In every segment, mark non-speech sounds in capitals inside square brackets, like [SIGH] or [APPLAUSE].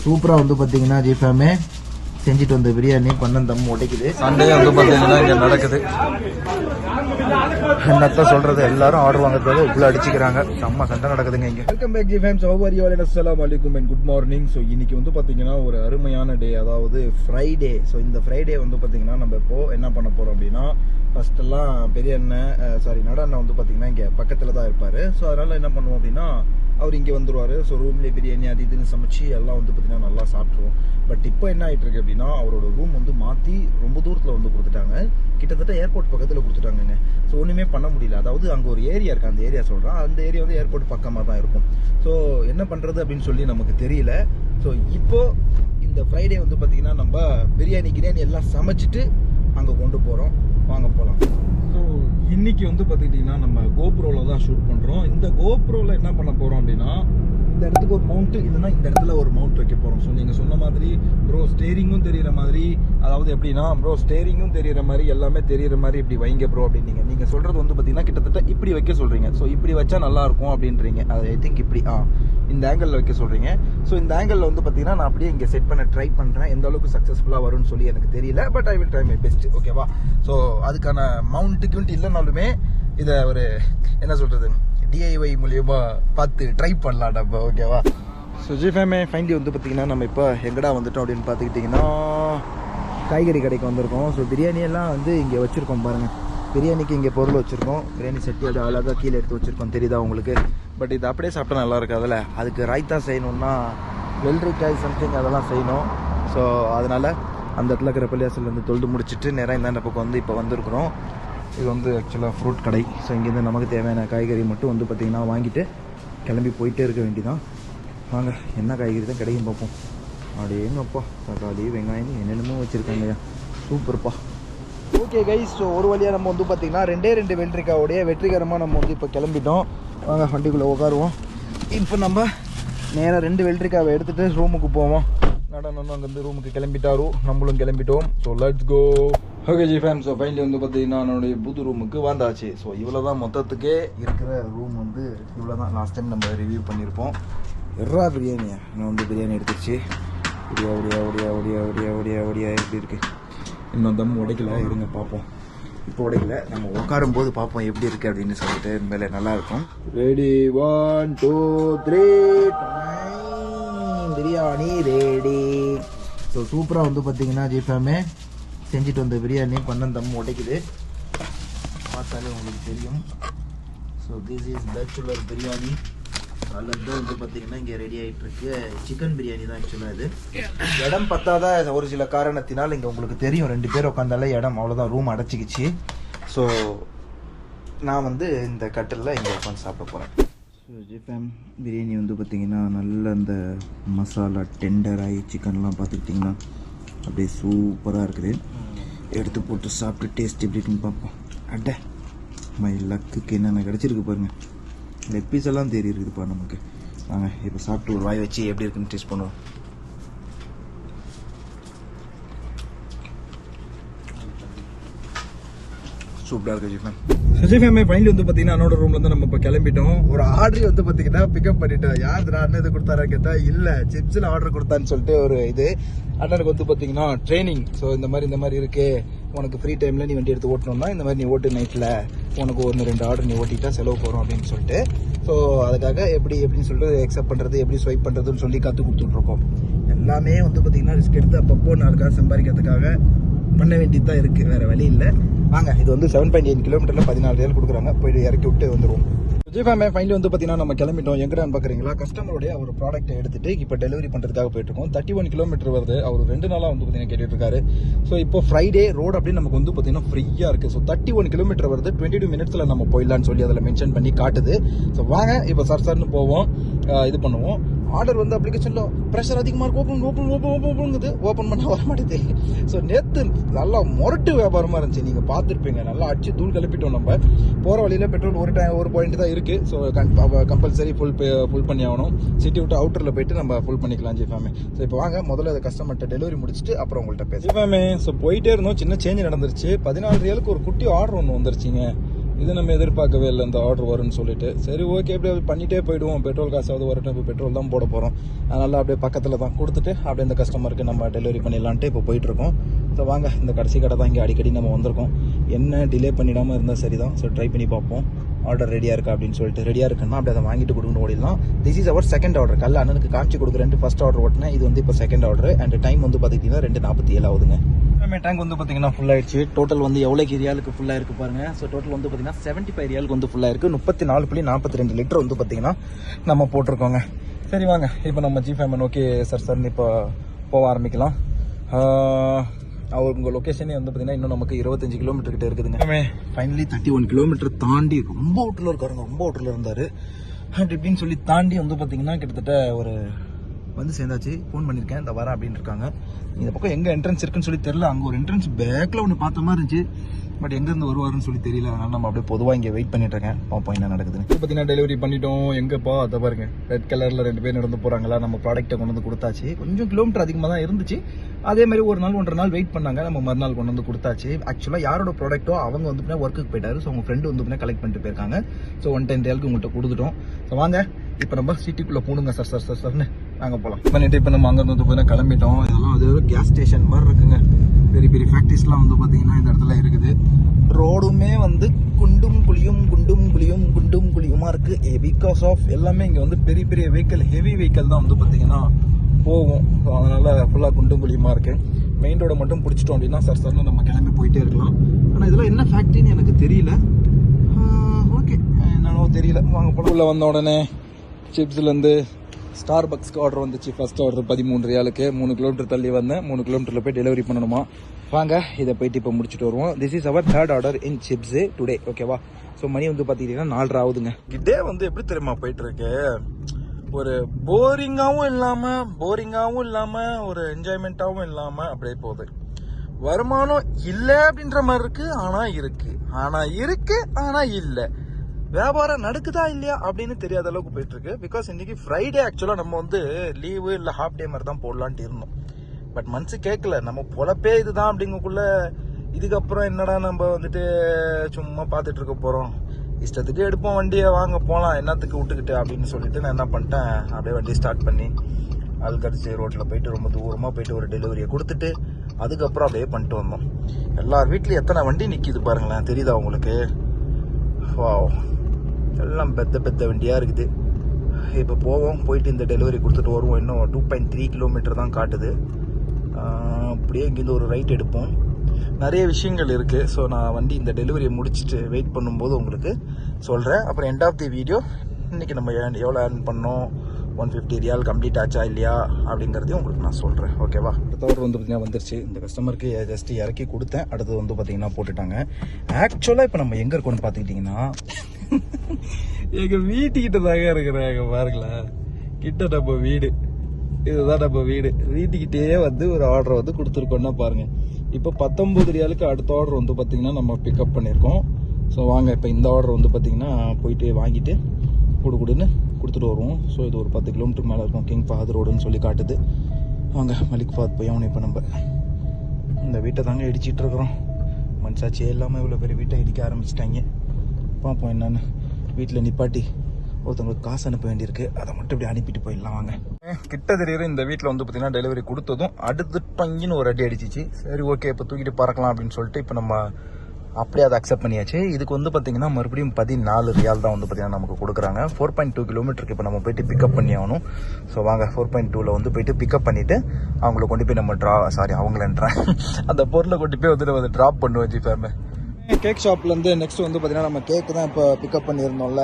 So சூப்பராக வந்து பார்த்தீங்கன்னா ஜிஃபேமே செஞ்சுட்டு வந்த பிரியாணி பண்ணம் தம் உடைக்குது. சண்டே வந்து பார்த்தீங்கன்னா இங்கே நடக்குது. என்னத்தான் சொல்றது எல்லாரும் ஆர்டர் வாங்குறதுக்காக இவ்வளோ அடிச்சுக்கிறாங்க. செம்ம சண்டை நடக்குதுங்க இங்க. Welcome back ji fams over you அஸ்ஸலாமு அலைக்கும் அண்ட் குட் மார்னிங் ஸோ இன்னைக்கு வந்து பார்த்தீங்கன்னா ஒரு அருமையான டே அதாவது ஃப்ரைடே ஸோ இந்த ஃப்ரைடே வந்து பார்த்தீங்கன்னா நம்ம இப்போ என்ன பண்ண போறோம் அப்படின்னா ஃபர்ஸ்ட் எல்லாம் பெரிய அண்ணன் சாரி நட அண்ணன் வந்து பார்த்தீங்கன்னா இங்கே பக்கத்தில் தான் இருப்பார். ஸோ அதனால என்ன பண்ணுவோம் அப்படின்னா அவர் இங்கே வந்துருவாரு. ஸோ ரூம்லேயே பிரியாணி அது இதுன்னு சமைச்சு எல்லாம் வந்து பார்த்தீங்கன்னா நல்லா சாப்பிட்ருவோம் பட் இப்போ என்ன ஆயிட்டு இருக்கு அப்படின்னா அவரோட ரூம் வந்து மாற்றி ரொம்ப தூரத்தில் வந்து கொடுத்துட்டாங்க. கிட்டத்தட்ட ஏர்போர்ட் பக்கத்தில் கொடுத்துட்டாங்கங்க. ஸோ ஒன்றுமே பண்ண முடியல. அதாவது அங்கே ஒரு ஏரியா இருக்குது அந்த ஏரியா சொல்கிறேன் அந்த ஏரியா வந்து ஏர்போர்ட் பக்கமாக தான் இருக்கும். ஸோ என்ன பண்ணுறது அப்படின்னு சொல்லி நமக்கு தெரியல. ஸோ இப்போது இந்த ஃப்ரைடே வந்து பார்த்திங்கன்னா நம்ம பிரியாணி கிரியாணி எல்லாம் சமைச்சிட்டு அங்கே கொண்டு போகிறோம் வாங்க போகலாம் ஸோ இன்றைக்கி வந்து பார்த்துக்கிட்டிங்கன்னா நம்ம கோப்ரோவில் தான் ஷூட் பண்ணுறோம் இந்த கோப்ரோவில் என்ன பண்ண போகிறோம் அப்படின்னா இந்த இடத்துக்கு ஒரு மவுண்ட் இல்லைன்னா இந்த இடத்துல ஒரு மவுண்ட் வைக்க போகிறோம் ஸோ நீங்கள் சொன்ன மாதிரி ப்ரோ ஸ்டேரிங்கும் தெரிகிற மாதிரி அதாவது எப்படின்னா ப்ரோ ஸ்டேரிங்கும் தெரிகிற மாதிரி எல்லாமே தெரிகிற மாதிரி இப்படி வைங்க ப்ரோ அப்படின்னீங்க. நீங்கள் சொல்கிறது வந்து பார்த்தீங்கன்னா கிட்டத்தட்ட இப்படி வைக்க சொல்கிறீங்க ஸோ இப்படி வச்சா நல்லாயிருக்கும் அப்படின்றீங்க. அது ஐ திங்க் இப்படி ஆ இந்த ஆங்கிளில் வைக்க சொல்கிறீங்க ஸோ இந்த ஆங்கிளில் வந்து பார்த்தீங்கன்னா நான் அப்படியே இங்கே செட் பண்ண ட்ரை பண்ணுறேன் எந்த அளவுக்கு சக்ஸஸ்ஃபுல்லாக வரும்னு சொல்லி எனக்கு தெரியல but I will try my best ஓகேவா ஸோ அதுக்கான மவுண்ட்டுக்கு இல்லைனாலுமே இதை ஒரு என்ன சொல்கிறது டிஐஒய் மூலயமா பார்த்து ட்ரை பண்ணலாம் நம்ம ஓகேவா ஸோ ஜிஃபேமே ஃபைனலி வந்து பார்த்தீங்கன்னா நம்ம இப்போ எங்கடா வந்துட்டோம் அப்படின்னு பார்த்துக்கிட்டிங்கன்னா காய்கறி கடைக்கு வந்திருக்கோம். ஸோ பிரியாணி எல்லாம் வந்து இங்கே வச்சுருக்கோம் பாருங்கள் பிரியாணிக்கு இங்கே பொருள் வச்சுருக்கோம். பிரியாணி சட்டி அது அழகாக கீழே எடுத்து வச்சுருக்கோம். தெரியுதா உங்களுக்கு? பட் இது அப்படியே சாப்பிட்டா நல்லா இருக்காதுல்ல? அதுக்கு ரைத்தா செய்யணும்னா வெள்ளரிக்காய் சம்திங் அதெல்லாம் செய்யணும். ஸோ அதனால் அந்த இடத்துல இருக்கிற பள்ளியாசல்லேருந்து தொழுது முடிச்சுட்டு நேராக இந்த பக்கம் வந்து இப்போ வந்திருக்கிறோம். இது வந்து ஆக்சுவலாக ஃப்ரூட் கடை. ஸோ இங்கேருந்து நமக்கு தேவையான காய்கறி மட்டும் வந்து பார்த்திங்கன்னா வாங்கிட்டு கிளம்பி போயிட்டே இருக்க வேண்டிதான் வாங்க என்ன காய்கறி தான் கிடைக்கும் பார்ப்போம். அப்படியேங்கப்பா தக்காளி வெங்காயம் என்னென்னமோ வச்சுருக்காங்கய்யா சூப்பர்ப்பா. ஓகே கைஸ் ஸோ ஒரு வழியாக நம்ம வந்து பார்த்திங்கன்னா ரெண்டே ரெண்டு வெள்ளரிக்காவுடைய வெற்றிகரமாக நம்ம வந்து இப்போ கிளம்பிட்டோம். வாங்க வண்டிக்குள்ளே உட்காருவோம். இப்போ நம்ம நேராக ரெண்டு வெள்ளரிக்காவை எடுத்துகிட்டு ரூமுக்கு போவோம். நடனம் அங்கேருந்து ரூமுக்கு கிளம்பிட்டாரு. நம்மளும் கிளம்பிட்டோம். So let's go okay ji fam so finally வந்து பார்த்தீங்கன்னா என்னுடைய புது ரூமுக்கு வந்தாச்சு. ஸோ இவ்வளோ தான் மொத்தத்துக்கே இருக்கிற ரூம் வந்து இவ்வளோ தான் லாஸ்ட் டைம் நம்ம ரிவ்யூ பண்ணியிருப்போம். எர்ரா பிரியாணியா நான் வந்து பிரியாணி எடுத்துருச்சு. ஒடியா ஒடியா ஒடியா ஒடியா ஒடியா ஒடியா ஒடியா எப்படி இருக்குது இன்னும் தம் உடைக்கல. இருங்க இருங்க பார்ப்போம். இப்போ உடைக்கல. நம்ம உட்காரும் போது பார்ப்போம் எப்படி இருக்கு அப்படின்னு சொல்லிட்டு மேலே நல்லா இருக்கும். Ready one two three biryani ready so சூப்பராக வந்து பார்த்தீங்கன்னா ஜிஃபேமே செஞ்சுட்டு வந்த பிரியாணி பண்ணம் தம் உடைக்குது. பார்த்தாலே உங்களுக்கு தெரியும். So this is bachelor biryani. அதில் வந்து பார்த்தீங்கன்னா இங்கே ரெடி ஆகிட்டு இருக்கு சிக்கன் பிரியாணி தான் ஆக்சுவலாக இது. இடம் பத்தாத ஒரு சில காரணத்தினால் இங்கே உங்களுக்கு தெரியும். ரெண்டு பேர் உட்காந்தாலே இடம் அவ்வளோதான் ரூம் அடைச்சிக்கிச்சு. ஸோ நான் வந்து இந்த கட்டிலில் இங்கே உட்காந்து சாப்பிட போகிறேன் ஸோ ஜிஃபேம் பிரியாணி வந்து பார்த்தீங்கன்னா நல்ல அந்த மசாலா டெண்டர் ஆகி சிக்கன்லாம் பார்த்துக்கிட்டிங்கன்னா அப்படியே சூப்பராக இருக்குது. எடுத்து போட்டு சாப்பிட்டு டேஸ்ட் எப்படி இருக்குன்னு பார்ப்போம். அட மை லக்குக்கு என்னென்ன கிடச்சிருக்கு பாருங்கள் லெக் பீஸ் எல்லாம் தேறி இருக்குதுப்பா நமக்கு. வாங்க இப்போ சாப்பிட்டு ஒரு வாய் வச்சு எப்படி இருக்குன்னு டேஸ்ட் பண்ணுவோம். சூப்பராக இருக்கு ஜிஃபேம் சஜய் ஃபேமே ஃபைனலி வந்து பார்த்தீங்கன்னா என்னோட ரூம்ல இருந்து நம்ம இப்போ கிளம்பிட்டோம். ஒரு ஆர்டர் வந்து பாத்தீங்கன்னா பிக்கப் பண்ணிட்டோம் யார் அண்ணன் இது கொடுத்தாரா கேட்டா இல்ல சிப்ஸ்ல ஆர்டர் கொடுத்தான்னு சொல்லிட்டு ஒரு இது. அண்ணனுக்கு வந்து பாத்தீங்கன்னா ட்ரைனிங் ஸோ இந்த மாதிரி இந்த மாதிரி இருக்கு. உனக்கு ஃப்ரீ டைம்ல நீ வண்டி எடுத்து ஓட்டணும்னா இந்த மாதிரி நீ ஓட்டு நைட்ல உனக்கு ஒன்று ரெண்டு ஆர்டர் நீ ஓட்டிட்டா செலவு போகிறோம் அப்படின்னு சொல்லிட்டு. ஸோ அதுக்காக எப்படி எப்படின்னு சொல்லிட்டு அக்செப்ட் பண்றது எப்படி ஸ்வைப் பண்றதுன்னு சொல்லி கற்றுக் கொடுத்துட்டு இருக்கோம் எல்லாமே வந்து பாத்தீங்கன்னா ரிஸ்க் எடுத்து அப்பப்போ நாலு காசு சம்பாதிக்கிறதுக்காக பண்ண வேண்டியது தான் இருக்கு. வேற வழி இல்லை. வாங்க இது வந்து செவன் பாயிண்ட் எயிட் கிலோமீட்டர்ல பதினாலு ரேல் கொடுக்குறாங்க. போயிட்டு இறக்கி விட்டு வந்துடுவோம் விஜய் ஃபேமே ஃபைனலி வந்து பார்த்தீங்கன்னா நம்ம கிளம்பிட்டோம். எங்கடான்னு பார்க்குறீங்களா கஸ்டமருடைய ஒரு ப்ராடக்ட்டை எடுத்துட்டு இப்போ டெலிவரி பண்ணுறதுக்காக போயிட்டு தேர்ட்டி ஒன் கிலோமீட்டர் வருது. அவர் ரெண்டு நாளாக வந்து பார்த்தீங்கன்னா கேட்டுட்டு ஸோ இப்போ ஃப்ரைடே ரோடு அப்படின்னு நமக்கு வந்து பார்த்தீங்கன்னா ஃப்ரீயாக இருக்குது ஸோ தேர்ட்டி ஒன் கிலோமீட்டர் வருது. டுவெண்ட்டி டூ மினிட்ஸில் நம்ம போயிடலான்னு சொல்லி அதில் மென்ஷன் பண்ணி காட்டுது. ஸோ வாங்க இப்போ சர் சர்னு போவோம். இது பண்ணுவோம். ஆர்டர் வந்து அப்ளிகேஷனில் ப்ரெஷர் அதிகமாக இருக்கு. ஓப்பன் ஓப்பன் ஓப்பன் ஓப்பன் ஓப்பனுங்குது ஓப்பன் பண்ண வர மாட்டேது. ஸோ நேற்று நல்லா முரட்டு வியாபாரமாக இருந்துச்சு. நீங்கள் பார்த்துருப்பீங்க. நல்லா அடிச்சு தூள் கிளப்பிட்டோம் நம்ம. போகிற வழியில் பெட்ரோல் ஒரு டைம் ஒரு பாயிண்ட் தான் இருக்குது ஸோ கம்பல்சரி ஃபுல் ஃபுல் பண்ணி ஆகணும். சிட்டி விட்டு அவுட்டரில் போயிட்டு நம்ம ஃபுல் பண்ணிக்கலாம் ஜிஃபாமே ஸோ இப்போ வாங்க. முதல்ல அதை கஸ்டமர்கிட்ட டெலிவரி முடிச்சுட்டு அப்புறம் உங்கள்கிட்ட பேசுவேன் ஸோ போயிட்டே இருந்தோம். சின்ன சேஞ்ச் நடந்துருச்சு. பதினாலு ரியலுக்கு ஒரு குட்டி ஆர்டர் ஒன்று வந்துருச்சுங்க. இது நம்ம எதிர்பார்க்கவே இல்லை இந்த ஆர்டர் வரும்னு சொல்லிட்டு. சரி ஓகே அப்படியே பண்ணிகிட்டே போயிடுவோம். பெட்ரோல் காசாவது வரட்டும் இப்போ பெட்ரோல் தான் போட போகிறோம் அதனால் அப்படியே பக்கத்தில் தான் கொடுத்துட்டு அப்படியே இந்த கஸ்டமருக்கு நம்ம டெலிவரி பண்ணிடலான்ட்டு இப்போ போயிட்டுருக்கோம். ஸோ வாங்க இந்த கடைசி கடை தான் இங்கே அடிக்கடி நம்ம வந்திருக்கோம். என்ன டிலே பண்ணிடாமல் இருந்தால் சரி தான் ஸோ ட்ரை பண்ணி பார்ப்போம். ஆர்டர் ரெடியாக இருக்கா அப்படின்னு சொல்லிட்டு ரெடியாக இருக்குன்னா அப்படியே அதை வாங்கிட்டு கொடுக்கணும் ஓடிடலாம். This is our second order கல்ல அண்ணனுக்கு காமிச்சு கொடுக்குறேன் ஃபஸ்ட் ஆர்டர் ஓட்டினேன். இது வந்து இப்போ செகண்ட் ஆர்டர் அண்ட் டைம் வந்து பார்த்துக்கிட்டிங்கன்னா ரெண்டு நாற்பத்தி ஏழு ஆகுதுங்க. டேங்க் வந்து பார்த்தீங்கன்னா ஃபுல் ஆயிடுச்சு. டோட்டல் வந்து எவ்வளோக்கு ரியாலுக்கு ஃபுல்லாக இருக்கு பாருங்க. ஸோ டோட்டல் வந்து பார்த்தீங்கன்னா செவன்ட்டி ஃபைவ் ரியாலுக்கு வந்து ஃபுல்லாக இருக்கு முப்பத்தி நாலு புள்ளி நாற்பத்தி ரெண்டு லிட்டர் வந்து பார்த்தீங்கன்னா நம்ம போட்டிருக்கோங்க. சரி வாங்க. இப்போ நம்ம ஜி ஃபேமன் ஓகே சார் சார்னு இப்போ போக ஆரம்பிக்கலாம். அவர் உங்கள் லொக்கேஷனே வந்து பார்த்தீங்கன்னா இன்னும் நமக்கு இருபத்தஞ்சு கிலோமீட்டர் கிட்ட இருக்குதுங்க. ஃபைனலி தேர்ட்டி ஒன் கிலோமீட்டர் தாண்டி ரொம்ப அவுட்டில் இருக்காருங்க. ரொம்ப அவுட்டில் இருந்தார். அண்ட் இப்படின்னு சொல்லி தாண்டி வந்து பார்த்தீங்கன்னா கிட்டத்தட்ட ஒரு வந்து சேர்ந்தாச்சு. ஃபோன் பண்ணியிருக்கேன் இந்த வரேன் அப்படின்னு இருக்காங்க. இந்த பக்கம் எங்கே என்ட்ரன்ஸ் இருக்குன்னு சொல்லி தெரியல. அங்கே ஒரு என்ட்ரன்ஸ் பேக்கில் ஒன்று பார்த்த மாதிரி இருந்துச்சு. பட் எங்கேருந்து வருவாருன்னு சொல்லி தெரியல. அதனால் நம்ம அப்படியே பொதுவாக இங்கே வெயிட் பண்ணிட்டு இருக்கேன். பார்ப்போம் என்ன நடக்குதுன்னு. இப்போ பார்த்தீங்கன்னா டெலிவரி பண்ணிட்டோம். எங்கேப்பா? அதை பாருங்க. ரெட் கலரில் ரெண்டு பேர் நடந்து போகிறாங்களா நம்ம ப்ராடக்ட்டை கொண்டு வந்து கொடுத்தாச்சு. கொஞ்சம் கிலோமீட்டர் அதிகமாக தான் இருந்துச்சு. அதே மாதிரி ஒரு நாள் ஒன்றரை நாள் வெயிட் பண்ணாங்க. நம்ம மறுநாள் கொண்டு வந்து கொடுத்தாச்சு. ஆக்சுவலாக யாரோட ப்ராடக்ட்டோ அவங்க வந்து பின்னா ஒர்க்குக்கு போயிட்டாரு. ஸோ அவங்க ஃப்ரெண்டு வந்து பின்னா கலெக்ட் பண்ணிட்டு போயிருக்காங்க. ஸோ ஒன் டென் ரியலுக்கு உங்கள்கிட்ட கொடுத்துட்டோம். ஸோ வாங்க. இப்போ நம்ம சிட்டிக்குள்ளே போகணுங்க சார் சார் சார் சார்னு நாங்கள் போகலாம் பண்ணிட்டு இப்போ நம்ம அங்கே வந்து போய் கிளம்பிட்டோம். இதெல்லாம் அது ஒரு கேஸ் ஸ்டேஷன் மாதிரி இருக்குங்க. பெரிய பெரிய ஃபேக்ட்ரிஸ்லாம் வந்து பார்த்தீங்கன்னா இந்த இடத்துல இருக்குது. ரோடுமே வந்து குண்டும் குழியும் குண்டும் குழியும் குண்டும் குழியுமா இருக்கு. Eh, பிகாஸ் ஆஃப் எல்லாமே இங்கே வந்து பெரிய பெரிய வெஹிக்கல் ஹெவி வெஹிக்கல் தான் வந்து பார்த்தீங்கன்னா போகும். ஸோ அதனால ஃபுல்லாக குண்டும் குழியுமா இருக்கு. மெயின் ரோடை மட்டும் பிடிச்சிட்டோம் அப்படின்னா சார் சார்னு நம்ம கிளம்பி போயிட்டே இருக்கலாம். ஆனால் இதெல்லாம் என்ன ஃபேக்ட்ரின்னு எனக்கு தெரியல. ஓகே என்னன்னோ தெரியல. வாங்க போல உள்ள வந்த உடனே சிப்ஸ்லேருந்து ஸ்டார் பக்ஸ்க்கு ஆர்டர் வந்துச்சு. ஃபர்ஸ்ட் ஆர்டர் பதிமூணு ரியாலுக்கு. மூணு கிலோமீட்டர் தள்ளி வந்தேன். மூணு கிலோமீட்டரில் போய் டெலிவரி பண்ணணுமா? வாங்க இதை போயிட்டு இப்போ முடிச்சுட்டு வருவோம். This is our third order in chips today ஓகேவா ஸோ மணி வந்து பார்த்துக்கிட்டிங்கன்னா நாலரை ஆகுதுங்க. இதே வந்து எப்படி தெரியுமா போயிட்டுருக்கு ஒரு போரிங்காகவும் இல்லாமல் போரிங்காகவும் இல்லாமல் ஒரு என்ஜாய்மெண்ட்டாகவும் இல்லாமல் அப்படியே போகுது. வருமானம் இல்லை அப்படின்ற மாதிரி இருக்குது ஆனால் இருக்குது ஆனால் இருக்குது ஆனால் இல்லை. வியாபாரம் நடக்குதா இல்லையா அப்படின்னு தெரியாத அளவுக்கு போயிட்டு இருக்கு பிகாஸ் இன்னைக்கு ஃப்ரைடே ஆக்சுவலா நம்ம வந்து லீவு இல்ல ஹாஃப் டே மாதிரி தான் போடலான்ட்டு இருந்தோம். பட் மனசு கேட்கல நம்ம பொழப்பே இதுதான் அப்படிங்கக்குள்ள இதுக்கப்புறம் என்னடா நம்ம வந்துட்டு சும்மா பார்த்துட்டு இருக்க போறோம். இஷ்டத்துக்கு எடுப்போம் வண்டியை வாங்க போகலாம் என்னத்துக்கு விட்டுக்கிட்டு அப்படின்னு சொல்லிட்டு நான் என்ன பண்ணிட்டேன்? அப்படியே வண்டி ஸ்டார்ட் பண்ணி அல்கரிசி ரோட்டில் போயிட்டு ரொம்ப தூரமாக போயிட்டு ஒரு டெலிவரியை கொடுத்துட்டு அதுக்கப்புறம் அப்படியே பண்ணிட்டு வந்தோம். எல்லார் வீட்லேயும் எத்தனை வண்டி நிற்கிது பாருங்களேன். தெரியுதா உங்களுக்கு? வாவ் எல்லாம் பெத்த பெத்த வண்டியாக இருக்குது. இப்போ போவோம் போயிட்டு இந்த டெலிவரி கொடுத்துட்டு வருவோம். இன்னும் டூ பாயிண்ட் த்ரீ கிலோமீட்டர் தான் காட்டுது. அப்படியே இங்கேருந்து ஒரு ரைட் எடுப்போம். நிறைய விஷயங்கள் இருக்குது ஸோ நான் வண்டி இந்த டெலிவரியை முடிச்சுட்டு வெயிட் பண்ணும்போது உங்களுக்கு சொல்கிறேன் அப்புறம் எண்ட் ஆஃப் தி வீடியோ இன்றைக்கி நம்ம எவ்வளோ ஏர்ன் பண்ணோம்? ஒன் ஃபிஃப்டி ரியால் கம்ப்ளீட் ஆச்சா இல்லையா? அப்படிங்கிறதையும் உங்களுக்கு நான் சொல்கிறேன் ஓகேவா அடுத்த ஆர்டர் வந்து பார்த்தீங்கன்னா வந்துருச்சு. இந்த கஸ்டமருக்கு ஜஸ்ட் இறக்கி கொடுத்தேன். அடுத்தது வந்து பார்த்திங்கன்னா போட்டுட்டாங்க. ஆக்சுவலாக இப்போ நம்ம எங்கே இருக்கோம்னு பார்த்துக்கிட்டிங்கன்னா [LAUGHS] எங்கள் வீட்டுக்கிட்ட தாங்க இருக்கிறாங்க பாருங்களேன். கிட்ட நம்ம வீடு. இதுதான் நம்ம வீடு. வீட்டுக்கிட்டே வந்து ஒரு ஆர்டர் வந்து கொடுத்துருக்கோம்னா பாருங்க. இப்போ பத்தொம்பது ரியாலுக்கு அடுத்த ஆர்டர் வந்து பார்த்தீங்கன்னா நம்ம பிக்கப் பண்ணியிருக்கோம் ஸோ வாங்க இப்போ இந்த ஆர்டர் வந்து பார்த்தீங்கன்னா போயிட்டு வாங்கிட்டு கூடு கொடுன்னு கொடுத்துட்டு வருவோம். ஸோ இது ஒரு பத்து கிலோமீட்டர் மேலே இருக்கும். கிங் ஃபாதர் ரோடுன்னு சொல்லி காட்டுது. வாங்க மலிக் ஃபாத் போய் அவனை இப்போ நம்ம இந்த வீட்டை தாங்க இடிச்சிட்டு இருக்கிறோம். இல்லாமல் இவ்வளோ பெரிய வீட்டை இடிக்க ஆரம்பிச்சிட்டாங்க. பார்ப்போம் என்னன்னு. வீட்டில் நிப்பாட்டி ஒருத்தவங்களுக்கு காசு அனுப்ப வேண்டியிருக்கு. அதை மட்டும் இப்படி அனுப்பிட்டு போயிடலாம் வாங்க. கிட்ட தெரியுற இந்த வீட்டில் வந்து பார்த்தீங்கன்னா டெலிவரி கொடுத்ததும் அடுத்து பங்கின்னு ஒரு அடி அடிச்சிச்சு. சரி ஓகே இப்போ தூக்கிட்டு பறக்கலாம் அப்படின்னு சொல்லிட்டு இப்போ நம்ம அப்படியே அதை அக்செப்ட் பண்ணியாச்சு. இதுக்கு வந்து பார்த்தீங்கன்னா மறுபடியும் பதினாலு ரியால் தான் வந்து பார்த்தீங்கன்னா நமக்கு கொடுக்குறாங்க. ஃபோர் பாயிண்ட் டூ கிலோமீட்டருக்கு இப்போ நம்ம போயிட்டு பிக்கப் பண்ணி ஆகணும். ஸோ வாங்க ஃபோர் பாயிண்ட் டூவில் வந்து போயிட்டு பிக்கப் பண்ணிவிட்டு அவங்கள கொண்டு போய் நம்ம ட்ரா சாரி அவங்களன்றேன். அந்த பொருளை கொண்டு போய் வந்து நம்ம அதை ட்ராப் பண்ணுவோம் ஜிஃபேமே கேக் ஷாப்லேருந்து நெக்ஸ்ட் வந்து பார்த்தீங்கன்னா நம்ம கேக் தான் இப்போ பிக்கப் பண்ணியிருந்தோம்ல.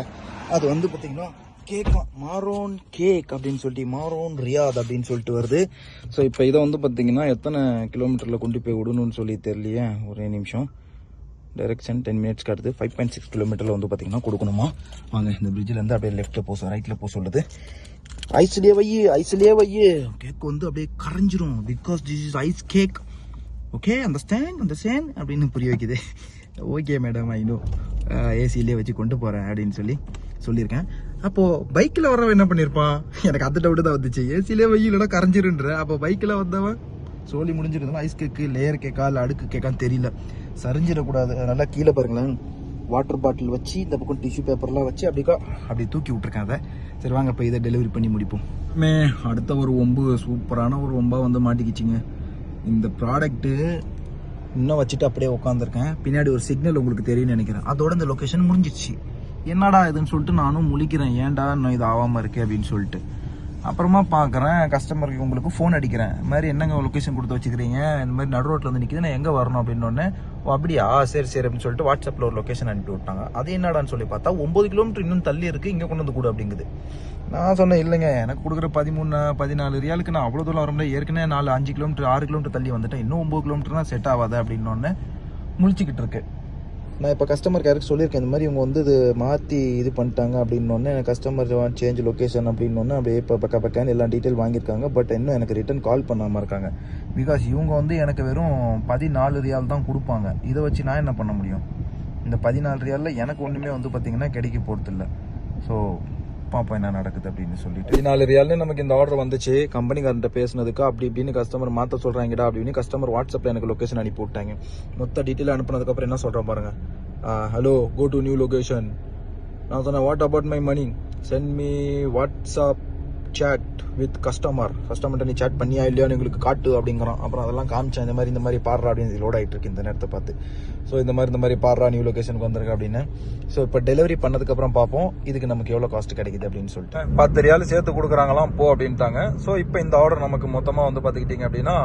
அது வந்து பார்த்தீங்கன்னா கேக் மாரோன் கேக் அப்படின்னு சொல்லிட்டு மாரோன் ரியாத் அப்படின்னு சொல்லிட்டு வருது. ஸோ இப்போ இதை வந்து பார்த்தீங்கன்னா எத்தனை கிலோமீட்டரில் கொண்டு போய் விடணும்னு சொல்லி தெரியலையே. ஒரே நிமிஷம். டைரக்ஷன் டென் மினிட்ஸ்க்கு அடுத்து ஃபைவ் பாயிண்ட் சிக்ஸ் கிலோமீட்டரில் வந்து பார்த்தீங்கன்னா கொடுக்கணுமா? வாங்க இந்த பிரிட்ஜிலேருந்து அப்படியே லெஃப்ட்டில் போக ரைட்டில் போக சொல்லுது ஐஸ்லேயே வை ஐஸ்லேயே வை. கேக் வந்து அப்படியே கரைஞ்சிரும். Because this is ice cake okay அந்த ஸ்டேண்ட் அந்த அண்டர்ஸ்டாண்ட் அப்படின்னு புரிய வைக்குது. ஓகே மேடம் ஐ ஏசிலேயே வச்சு கொண்டு போகிறேன் அப்படின்னு சொல்லி சொல்லியிருக்கேன். அப்போது பைக்கில் வரவன் என்ன பண்ணியிருப்பான் எனக்கு அந்த டவுட்டு தான் வந்துச்சு ஏசிலே வெயிலோட கரைஞ்சிருன்ற. அப்போ பைக்கில் வந்தவன் சோலி முடிஞ்சிருந்தோம் ஐஸ் கேக்கு லேயர் கேக்கா இல்லை அடுக்கு கேக்கான்னு தெரியல. சரிஞ்சிடக்கூடாது. நல்லா கீழே பாருங்களேன். வாட்டர் பாட்டில் வச்சு இந்த பக்கம் டிஷ்யூ பேப்பர்லாம் வச்சு அப்படிக்கா அப்படி தூக்கி விட்ருக்கேன் அதை. சரி வாங்க இப்போ இதை டெலிவரி பண்ணி முடிப்போம். மே அடுத்த ஒரு ஒம்பு சூப்பரான ஒரு ஒம்பா வந்து மாட்டிக்கிச்சிங்க. இந்த ப்ராடக்ட்டு இன்னும் வச்சுட்டு அப்படியே உட்காந்துருக்கேன் பின்னாடி ஒரு சிக்னல் உங்களுக்கு தெரியும்னு நினைக்கிறேன். அதோட இந்த லொக்கேஷன் முடிஞ்சிச்சு என்னடா இதுன்னு சொல்லிட்டு நானும் முழிக்கிறேன். ஏன்டா இன்னும் இது ஆகாமல் இருக்கே அப்படின்னு சொல்லிட்டு. அப்புறமா பார்க்குறேன் கஸ்டமருக்கு உங்களுக்கு ஃபோன் அடிக்கிறேன். இந்த மாதிரி என்னங்க லொக்கேஷன் கொடுத்து வச்சுக்கிறீங்க? இந்த மாதிரி நடு ரோட்டில் வந்து நிற்கிது நான் எங்கே வரணும் அப்படின்னோடனே ஓ அப்படியா? சரி சரி அப்படின்னு சொல்லிட்டு வாட்ஸ்அப்பில் ஒரு லொக்கேஷன் அனுப்பி விட்டாங்க. அது என்னடான்னு சொல்லி பார்த்தா ஒம்பது கிலோமீட்டர் இன்னும் தள்ளி இருக்குது இங்கே கொண்டு வந்து கூட அப்படிங்குது. நான் சொன்னேன் இல்லைங்க எனக்கு கொடுக்குற பதிமூணு பதினாலு ரியாலுக்கு நான் அவ்வளோ தூரம் வர ஏற்கனவே நாலு அஞ்சு கிலோமீட்டர் ஆறு கிலோமீட்டர் தள்ளி வந்துட்டேன். இன்னும் ஒம்பது கிலோமீட்டர் தான் செட் ஆகாது அப்படின்னோடனே முழிச்சிக்கிட்டு இருக்கு. நான் இப்போ கஸ்டமர் கேருக்கு சொல்லியிருக்கேன். இந்த மாதிரி இவங்க வந்து இது மாற்றி இது பண்ணிட்டாங்க அப்படின்னோடனே எனக்கு கஸ்டமர் சேஞ்ச் லொக்கேஷன் அப்படின்னோடனே அப்படியே இப்போ பக்க பக்கன்னு எல்லா டீட்டெயில் வாங்கியிருக்காங்க. பட் இன்னும் எனக்கு ரிட்டன் கால் பண்ணாமல் இருக்காங்க. பிகாஸ் இவங்க வந்து எனக்கு வெறும் பதினாலு ரியால் தான் கொடுப்பாங்க. இதை வச்சு நான் என்ன பண்ண முடியும்? இந்த பதினாலு ரியாலில் எனக்கு ஒன்றுமே வந்து பார்த்திங்கன்னா கிடைக்க போகிறதில்ல ஸோ பார்ப்போம் என்ன நடக்குது அப்படின்னு சொல்லிட்டு. பதினாலு ரியால்னு நமக்கு இந்த ஆர்டர் வந்துச்சு. கம்பெனிக்காரன்ட்ட பேசினதுக்கு அப்படி இப்படின்னு கஸ்டமர் மாற்ற சொல்கிறாங்கடா அப்படின்னு கஸ்டமர் வாட்ஸ்அப்பில் எனக்கு லொக்கேஷன் அனுப்பி விட்டாங்க. மொத்த டீட்டெயில் அனுப்புனதுக்கப்புறம் என்ன சொல்கிறேன் பாருங்க. Hello go to new location நான் சொன்னேன் what about my money sent me WhatsApp chat with customer கஸ்டமர்கிட்ட நீ சேட் பண்ணியா இல்லையான்னு எங்களுக்கு காட்டு அப்படிங்கிறான். அப்புறம் அதெல்லாம் காமிச்சேன். இந்த மாதிரி இந்த மாதிரி பாடுறா அப்படின்னு லோட் ஆகிட்டு இருக்கு இந்த நேரத்தை பார்த்து. ஸோ இந்த மாதிரி இந்த மாதிரி பாடுறா நியூ லொக்கேஷனுக்கு வந்திருக்கு அப்படின்னு. ஸோ இப்போ டெலிவரி பண்ணதுக்கப்புறம் பார்ப்போம். இதுக்கு நமக்கு எவ்வளோ காஸ்ட் கிடைக்குது அப்படின்னு சொல்லிட்டு. பத்து ரியால் சேர்த்து கொடுக்குறாங்களாம் போ அப்படின்ட்டாங்க. ஸோ இப்போ இந்த ஆர்டர் நமக்கு மொத்தமாக வந்து பார்த்துக்கிட்டிங்க அப்படின்னா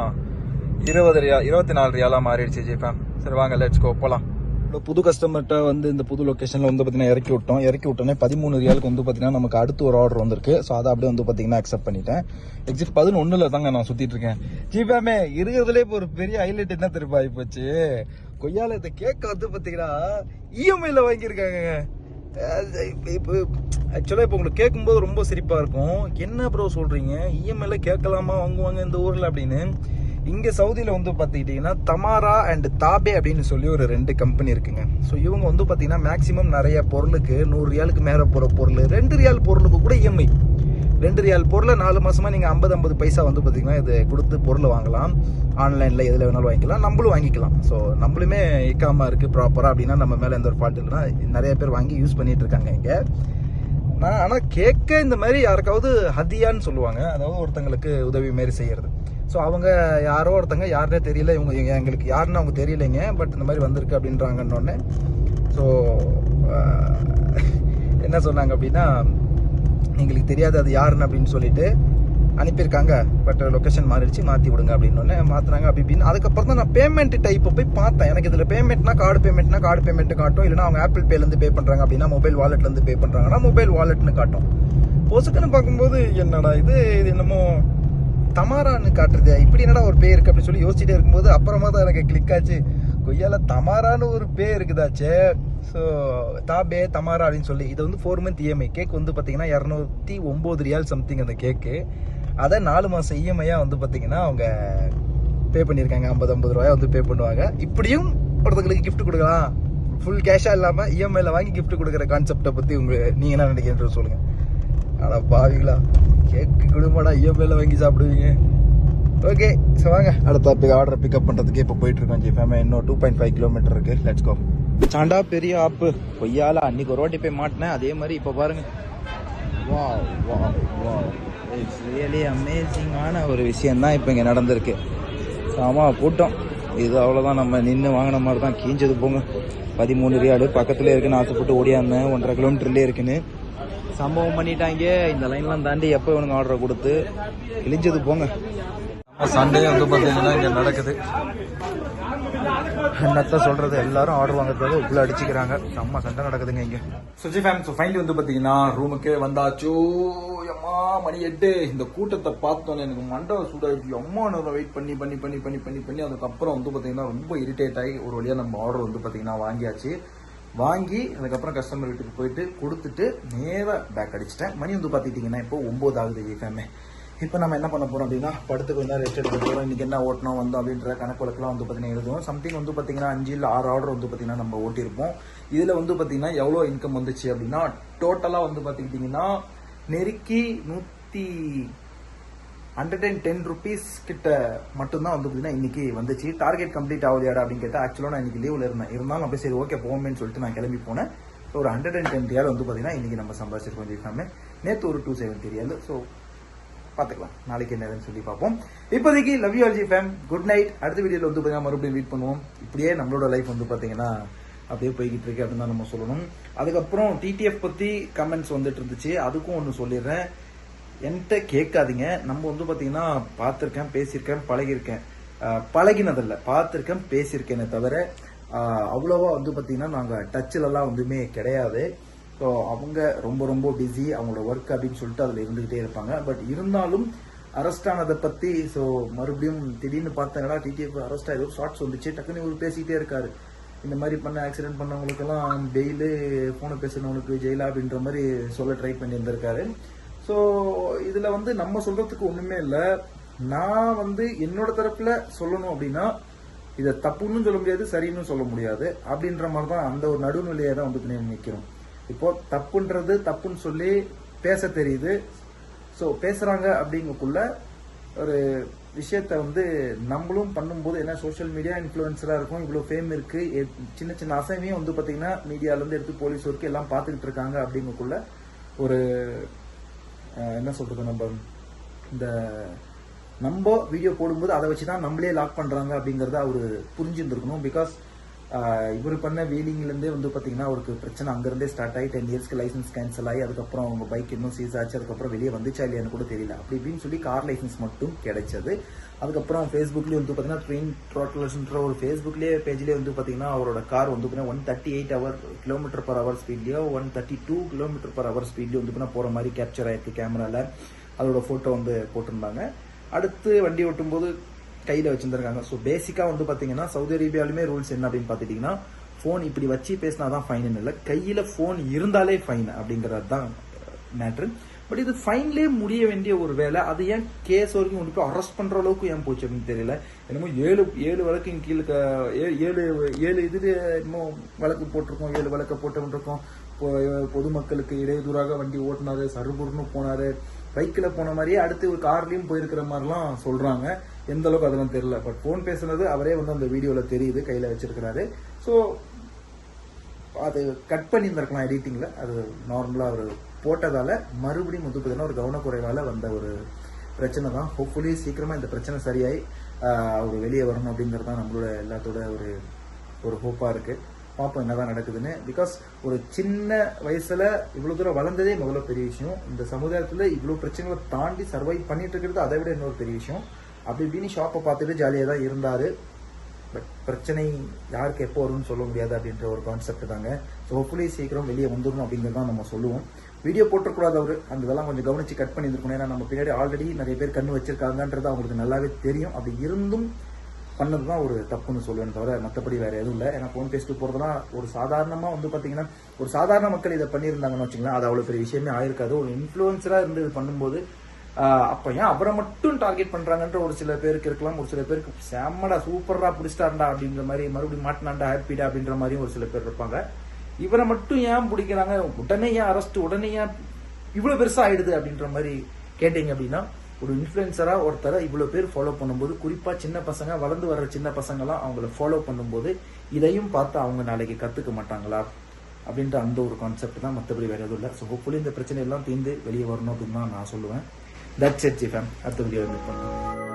இருபது ரியா இருபத்தி நாலு ரியாலாக மாறிடுச்சு ஜிஃபேம் சரி வாங்க லெட்ஸ் கோ போகலாம் புது கஸ்டமர்கிட்ட வந்து இந்த புது லொக்கேஷனில் வந்து பார்த்தீங்கன்னா இறக்கி விட்டோம். இறக்கி விட்டோன்னே பதிமூணு ரியாலுக்கு வந்து பார்த்தீங்கன்னா நமக்கு அடுத்து ஒரு ஆர்டர் வந்திருக்கு. ஸோ அதை அப்படியே வந்து பார்த்தீங்கன்னா அக்செப்ட் பண்ணிட்டேன். எக்ஸிட் பதினொன்றில் தாங்க நான் சுற்றிட்டு இருக்கேன். ஜிபாமே இருக்கிறதுலே இப்போ ஒரு பெரிய ஹைலைட் என்ன திருப்பி ஆகி போச்சு? கொய்யால இந்த கேக்கை வந்து பார்த்தீங்கன்னா இஎம்ஐயில் வாங்கியிருக்காங்க. இப்போ ஆக்சுவலாக இப்போ உங்களுக்கு கேட்கும்போது ரொம்ப சிரிப்பாக இருக்கும். என்ன ப்ரோ சொல்கிறீங்க இஎம்ஐயில் கேட்கலாமா? வாங்குவாங்க இந்த ஊரில் அப்படின்னு. இங்கே சவுதியில் வந்து பார்த்துக்கிட்டிங்கன்னா தமாரா அண்ட் தாபே அப்படின்னு சொல்லி ஒரு ரெண்டு கம்பெனி இருக்குங்க. ஸோ இவங்க வந்து பார்த்தீங்கன்னா மேக்ஸிமம் நிறைய பொருளுக்கு நூறு ரியாலுக்கு மேலே போகிற பொருள் ரெண்டு ரியால் பொருளுக்கு கூட இஎம்ஐ ரெண்டு ரியால் பொருளை நாலு மாசமா நீங்கள் ஐம்பது ஐம்பது பைசா வந்து பார்த்தீங்கன்னா இது கொடுத்து பொருளை வாங்கலாம். ஆன்லைனில் எதில் வேணாலும் வாங்கிக்கலாம். நம்மளும் வாங்கிக்கலாம். ஸோ நம்மளுமே இக்காமல் இருக்குது ப்ராப்பராக அப்படின்னா நம்ம மேலே எந்த ஒரு ஃபால்ட் இல்லைன்னா நிறைய பேர் வாங்கி யூஸ் பண்ணிட்டு இருக்காங்க இங்கே. நான் ஆனால் கேட்க இந்த மாதிரி யாருக்காவது ஹதியான்னு சொல்லுவாங்க. அதாவது ஒருத்தங்களுக்கு உதவி மாரி செய்யறது. ஸோ அவங்க யாரோ ஒருத்தங்க யாருனே தெரியல இவங்க எங்களுக்கு யாருன்னு அவங்க தெரியலைங்க பட் இந்த மாதிரி வந்திருக்கு அப்படின்றாங்கன்னொடனே ஸோ என்ன சொன்னாங்க அப்படின்னா எங்களுக்கு தெரியாது அது யாருன்னு அப்படின்னு சொல்லிட்டு அனுப்பியிருக்காங்க. பட் லொக்கேஷன் மாறிடுச்சு மாற்றி விடுங்க அப்படின்னு மாற்றினாங்க அப்படி இப்படின்னு அதுக்கப்புறம் தான் நான் பேமெண்ட் டைப்பை போய் பார்த்தேன். எனக்கு இதில் பேமெண்ட்னா கார்டு பேமெண்ட்னா கார்டு பேமெண்ட் காட்டும். இல்லைனா அவங்க ஆப்பிள் பேலேருந்து பே பண்ணுறாங்க அப்படின்னா மொபைல் வாலெட்லேருந்து பே பண்ணுறாங்கன்னா மொபைல் வாலெட்னு காட்டும். பொசுக்குன்னு பார்க்கும்போது என்னடா இது இது என்னமோ தமாரான்னு காட்டுறது. இப்படி என்னடா ஒரு பேர் இருக்கு அப்படின்னு சொல்லி யோசிச்சுட்டே இருக்கும்போது அப்புறமா தான் எனக்கு கிளிக் ஆச்சு. கொய்யால தமாரான்னு ஒரு பேர் இருக்குதாச்சே. ஸோ தாபே தமாரா அப்படின்னு சொல்லி. இது வந்து ஃபோர் மந்த் இஎம்ஐ கேக் வந்து பார்த்தீங்கன்னா இரநூத்தி ஒம்பது ரியால் சம்திங் அந்த கேக்கு. அதை நாலு மாதம் இஎம்ஐயாக வந்து பார்த்தீங்கன்னா அவங்க பே பண்ணியிருக்காங்க. ஐம்பது ஐம்பது ரூபாய் வந்து பே பண்ணுவாங்க. இப்படியும் ஒருத்தங்களுக்கு கிஃப்ட் கொடுக்கலாம். ஃபுல் கேஷாக இல்லாமல் இஎம்ஐயில் வாங்கி கிஃப்ட் கொடுக்குற கான்செப்டை பற்றி உங்களுக்கு நீங்கள் என்ன நினைக்கிறேன் சொல்லுங்கள் ஆனால் பாவிங்களா கேக்கு கொடுமாடா இஎம்ஐல வாங்கி சாப்பிடுவீங்க. ஓகே ஸோ வாங்க. அடுத்த ஆர்டர் பிக்கப் பண்ணுறதுக்கு இப்போ போயிட்டு இருக்கோம் ஜி. ஃபேமே இன்னும் டூ பாயிண்ட் ஃபைவ் கிலோமீட்டர் இருக்கு. லெட்ஸ் கோ சாண்டா பெரிய ஆப்பு கொய்யால அன்னைக்கு ஒரு வாட்டி போய் மாட்டினேன். அதே மாதிரி இப்போ பாருங்க. வா வா வா இட்ஸ் ரியலி அமேசிங்கான ஒரு விஷயம் தான் இப்போ இங்கே நடந்திருக்கு. ஆமா கூட்டம். இது அவ்வளோதான் நம்ம நின்று வாங்கின மாதிரி தான். கீஞ்சது போங்க. பதிமூணு ரியாலு பக்கத்துலேயே இருக்குன்னு ஆசைப்பட்டு ஓடியாந்தேன். ஒன்றரை கிலோமீட்டர்லேயே இருக்குன்னு. சம்பவம் பண்ணிட்டாங்க. இந்த லைன்லாம் தாண்டி எப்போ இவனுங்க ஆர்டர் கொடுத்து கிழிஞ்சது போங்க. சண்டே வந்து பார்த்தீங்கன்னா இங்கே நடக்குது. என்னத்த சொல்றது? எல்லாரும் ஆர்டர் வாங்குறதுக்காக உள்ள அடிச்சுக்கிறாங்க. செம்ம சண்டை நடக்குதுங்க இங்க. சுஜி ஃபேம் ஸோ ஃபைனலி வந்து பாத்தீங்கன்னா ரூமுக்கே வந்தாச்சு. அம்மா மணி எட்டு. இந்த கூட்டத்தை பார்த்தோன்னே எனக்கு மண்டபம் சூடாயிடுச்சு. அம்மா நேரம் வெயிட் பண்ணி பண்ணி பண்ணி பண்ணி பண்ணி பண்ணி அதுக்கப்புறம் வந்து பாத்தீங்கன்னா ரொம்ப இரிட்டேட் ஆகி ஒரு வழியாக நம்ம ஆர்டர் வந்து பாத்தீங்கன்னா வாங்கியாச்சு. வாங்கி அதுக்கப்புறம் கஸ்டமர் வீட்டுக்கு போயிட்டு கொடுத்துட்டு நேராக பேக் அடிச்சிட்டேன். மணி வந்து பார்த்துக்கிட்டிங்கன்னா இப்போ ஒம்பது ஆகுது ஃபேமே இப்போ நம்ம என்ன பண்ண போகிறோம் அப்படின்னா படுத்து கொஞ்சம் ரெஸ்ட் எடுக்க போகிறோம் இன்றைக்கி என்ன ஓட்டணும் வந்தோம் அப்படின்ற கணக்கு வழக்கெல்லாம் வந்து பார்த்தீங்கன்னா எழுதுவோம். சம்திங் வந்து பார்த்தீங்கன்னா அஞ்சு இல்லை ஆறு ஆர்டர் வந்து பார்த்தீங்கன்னா நம்ம ஓட்டியிருப்போம். இதில் வந்து பார்த்தீங்கன்னா எவ்வளோ இன்கம் வந்துச்சு அப்படின்னா டோட்டலாக வந்து பார்த்துக்கிட்டிங்கன்னா நெருக்கி நூற்றி ஹண்ட்ரட் அண்ட் டென் ருபீஸ் கிட்ட மட்டும்தான் வந்து பார்த்தீங்கன்னா இன்னைக்கு வந்துச்சு. டார்கெட் கம்ப்ளீட் ஆகுதியாடா அப்படின்னு கேட்டால் ஆக்சுவலாக நான் இன்னைக்கு லீவில் இருந்தேன். இருந்தாலும் அப்படியே சரி ஓகே போவோமேன்னு சொல்லிட்டு நான் கிளம்பி போனேன். ஒரு ஹண்ட்ரட் அண்ட் டென் ரியால் வந்து பார்த்தீங்கன்னா இன்னைக்கு நம்ம சம்பாதிச்சிருக்கோம் ஜெயிக்காம நேற்று ஒரு டூ செவன்ட்டி ரியால் ஸோ பார்த்துக்கலாம் நாளைக்கு என்னதுன்னு சொல்லி பார்ப்போம். இப்போதைக்கு love you all G fam good night அடுத்த வீடியோவில் வந்து பார்த்தீங்கன்னா மறுபடியும் மீட் பண்ணுவோம். இப்படியே நம்மளோட லைஃப் வந்து பார்த்தீங்கன்னா அப்படியே போய்கிட்டு இருக்கு அப்படின்னு தான் நம்ம சொல்லணும். அதுக்கப்புறம் டிடிஎஃப் பற்றி கமெண்ட்ஸ் வந்துட்டு இருந்துச்சு. அதுக்கும் ஒன்று சொல்லிடுறேன். என்கிட்ட கேட்காதீங்க. நம்ம வந்து பார்த்தீங்கன்னா பார்த்துருக்கேன் பேசியிருக்கேன் பழகியிருக்கேன். பழகினதில்ல. பார்த்துருக்கேன் பேசியிருக்கேனே தவிர அவ்வளோவா வந்து பார்த்தீங்கன்னா நாங்கள் டச்சிலலாம் வந்துமே கிடையாது. ஸோ அவங்க ரொம்ப ரொம்ப பிஸி அவங்களோட ஒர்க் அப்படின்னு சொல்லிட்டு அதில் இருந்துக்கிட்டே இருப்பாங்க. பட் இருந்தாலும் அரெஸ்ட் ஆனதை பற்றி ஸோ மறுபடியும் திடீர்னு பார்த்தாங்களா டிடிஎஃப் அரெஸ்ட் ஆகி ஒரு ஷார்ட்ஸ் வந்துச்சு. டக்குன்னு இவர் பேசிக்கிட்டே இருக்காரு. இந்த மாதிரி பண்ண ஆக்சிடென்ட் பண்ணவங்களுக்கெல்லாம் பெயிலு ஃபோனை பேசுனவங்களுக்கு ஜெயிலா அப்படின்ற மாதிரி சொல்ல ட்ரை பண்ணி இருந்திருக்காரு ஸோ இதில் வந்து நம்ம சொல்கிறதுக்கு ஒன்றுமே இல்லை. நான் வந்து என்னோட தரப்பில் சொல்லணும் அப்படின்னா இதை தப்புன்னு சொல்ல முடியாது சரின்னு சொல்ல முடியாது. அப்படின்ற மாதிரி தான் அந்த ஒரு நடுநிலையை தான் வந்து பண்ணி நிற்கிறோம் இப்போ தப்புன்றது தப்புன்னு சொல்லி பேச தெரியுது. ஸோ பேசுகிறாங்க அப்படிங்கக்குள்ள ஒரு விஷயத்த வந்து நம்மளும் பண்ணும்போது என்ன சோஷியல் மீடியா இன்ஃப்ளூயன்ஸராக இருக்கும் இவ்வளோ ஃபேம் இருக்குது சின்ன சின்ன அசைவையும் வந்து பார்த்திங்கன்னா மீடியாவிலேருந்து எடுத்து போலீஸ் வரைக்கும் எல்லாம் பார்த்துக்கிட்டு இருக்காங்க அப்படிங்கக்குள்ள ஒரு என்ன சொல்றது நம்ம இந்த நம்ம வீடியோ போடும்போது அதை வச்சு தான் நம்மளே லாக் பண்ணுறாங்க அப்படிங்கிறத அவர் புரிஞ்சுருந்துருக்கணும். பிகாஸ் இவர் பண்ண வீலிங்லேருந்தே வந்து பார்த்தீங்கன்னா அவருக்கு பிரச்சனை அங்கேருந்தே ஸ்டார்ட் ஆகி டென் இயர்ஸ்க்கு லைசன்ஸ் கேன்சல் ஆகி அதுக்கப்புறம் அவங்க பைக் இன்னும் சீஸ் ஆச்சு அதுக்கப்புறம் வெளியே வந்துச்சா இல்லையான்னு கூட தெரியல. அப்படி இப்படின்னு சொல்லி கார் லைசன்ஸ் மட்டும் கிடைச்சது. அதுக்கப்புறம் ஃபேஸ்புக்லேயே வந்து பார்த்தீங்கன்னா ட்ரெயின் ட்ராட்லர்ஸ்ன்ற ஒரு ஃபேஸ்புக்லேயே பேஜ்லேயே வந்து பார்த்தீங்கன்னா அவரோட கார் வந்து பார்த்தீங்கன்னா one thirty eight hour kilometre per hour ஸ்பீட்லேயோ one thirty two kilometre per hour ஸ்பீட்லேயோ வந்து பார்த்தீங்கன்னா போகிற மாதிரி கேப்சர் ஆயிருக்கு கேமராவில் அதோட ஃபோட்டோ வந்து போட்டிருந்தாங்க. அடுத்து வண்டி ஓட்டும்போது கையில் வச்சுருந்துருக்காங்க. ஸோ பேசிக்காக வந்து பார்த்தீங்கன்னா சவுதி அரேபியாலுமே ரூல்ஸ் என்ன அப்படின்னு பார்த்துட்டிங்கன்னா ஃபோன் இப்படி வச்சு பேசினா தான் ஃபைன் இல்லை. கையில் ஃபோன் இருந்தாலே ஃபைன் அப்படிங்கிறது தான் மேட்ரு பட் இது ஃபைன்லே முடிய வேண்டிய ஒரு வேலை. அது ஏன் கேஸ் வரைக்கும் கொண்டு போய் அரெஸ்ட் பண்ணுற அளவுக்கு ஏன் போச்சு அப்படின்னு தெரியல. என்னமோ ஏழு ஏழு வழக்கும் கீழே க- ஏ- ஏழு ஏழு இது இன்னும் வழக்கு போட்டிருக்கோம். ஏழு வழக்கை போட்டுருக்கோம் பொதுமக்களுக்கு இடையூறாக வண்டி ஓட்டினாரு சருபுருன்னு போனாரு. பைக்கில் போன மாதிரியே அடுத்து ஒரு கார்லேயும் போயிருக்கிற மாதிரிலாம் சொல்கிறாங்க எந்த அளவுக்கு அதெல்லாம் தெரியல. பட் ஃபோன் பேசுனது அவரே வந்து அந்த வீடியோவில் தெரியுது கையில் வச்சிருக்கிறாரு. ஸோ அது கட் பண்ணியிருந்திருக்கலாம் எடிட்டிங்கில் அது நார்மலாக அவர் போட்டதால் மறுபடியும் வந்து பார்த்தீங்கன்னா ஒரு கவனக்குறைவால் வந்த ஒரு பிரச்சனை தான். ஹோப்ஃபுல்லி சீக்கிரமாக இந்த பிரச்சனை சரியாகி அவர் வெளியே வரணும் அப்படிங்கிறது தான் நம்மளோட எல்லாத்தோட ஒரு ஒரு ஹோப்பாக இருக்குது பார்ப்போம் என்னதான் நடக்குதுன்னு. பிகாஸ் ஒரு சின்ன வயசுல இவ்வளவு தூரம் வளர்ந்ததே முதல்ல பெரிய விஷயம். இந்த சமுதாயத்துல இவ்வளவு பிரச்சனைகளை தாண்டி சர்வைவ் பண்ணிட்டு இருக்கிறது அதை விட இன்னொரு பெரிய விஷயம். அப்படி இப்படின்னு ஷாப்பை பார்த்துட்டு ஜாலியாக தான் இருந்தார். பட் பிரச்சனை யாருக்கு எப்போ வரும்னு சொல்ல முடியாது அப்படின்ற ஒரு கான்செப்ட் தாங்க. ஸோ ஹோப்ஃபுல்லி சீக்கிரம் வெளியே வந்துடணும் அப்படிங்கிறது தான் நம்ம சொல்லுவோம். வீடியோ போட்டக்கூடாது அவர். அந்த இதெல்லாம் கொஞ்சம் கவனித்து கட் பண்ணியிருக்கணும் ஏன்னா நம்ம பின்னாடி ஆல்ரெடி நிறைய பேர் கண்ணு வச்சிருக்காங்கன்றது அவங்களுக்கு நல்லாவே தெரியும். அப்படி இருந்தும் பண்ணது தான் ஒரு தப்புன்னு சொல்லுவேன் தவிர மற்றபடி வேறு எதுவும் இல்லை. ஏன்னா ஃபோன் பேசிட்டு போகிறதுனா ஒரு சாதாரணமாக வந்து பார்த்திங்கன்னா ஒரு சாதாரண மக்கள் இதை பண்ணியிருந்தாங்கன்னு வச்சுங்களேன் அது அவ்வளோ பெரிய விஷயமே ஆயிருக்காது. ஒரு இன்ஃப்ளூயன்ஸராக இருந்து இது பண்ணும்போது அப்ப ஏன் அவரை மட்டும் டார்கெட் பண்றாங்கன்ற ஒரு சில பேருக்கு இருக்கலாம். ஒரு சில பேருக்கு செம்மடா சூப்பரா பிடிச்சிட்டாண்டா அப்படின்ற மாதிரி மறுபடியும் மாட்டினாண்டா ஹாப்பிடா அப்படின்ற மாதிரியும் ஒரு சில பேர் இருப்பாங்க. இவரை மட்டும் ஏன் பிடிக்கிறாங்க? உடனே ஏன் அரெஸ்ட் உடனே ஏன் இவ்வளவு பெருசா ஆயிடுது அப்படின்ற மாதிரி கேட்டீங்க அப்படின்னா ஒரு இன்ஃப்ளூயன்சரா ஒருத்தரை இவ்வளவு பேர் ஃபாலோ பண்ணும்போது குறிப்பா சின்ன பசங்க வளர்ந்து வர்ற சின்ன பசங்கலாம் அவங்கள ஃபாலோ பண்ணும்போது இதையும் பார்த்து அவங்க நாளைக்கு கத்துக்க மாட்டாங்களா? அப்படின்ற அந்த ஒரு கான்செப்ட் தான் மற்றபடி வேற எதுவும் இல்லை. ஸோ ஹோப்ஃபுல்லி இந்த பிரச்சனை எல்லாம் தீர்ந்து வெளியே வரணும் அப்படின்னு தான் நான் சொல்லுவேன். தட்ஸ் எட் ஜி ஃபேம் அடுத்த வீடியோ மீட் பண்ணுறேன்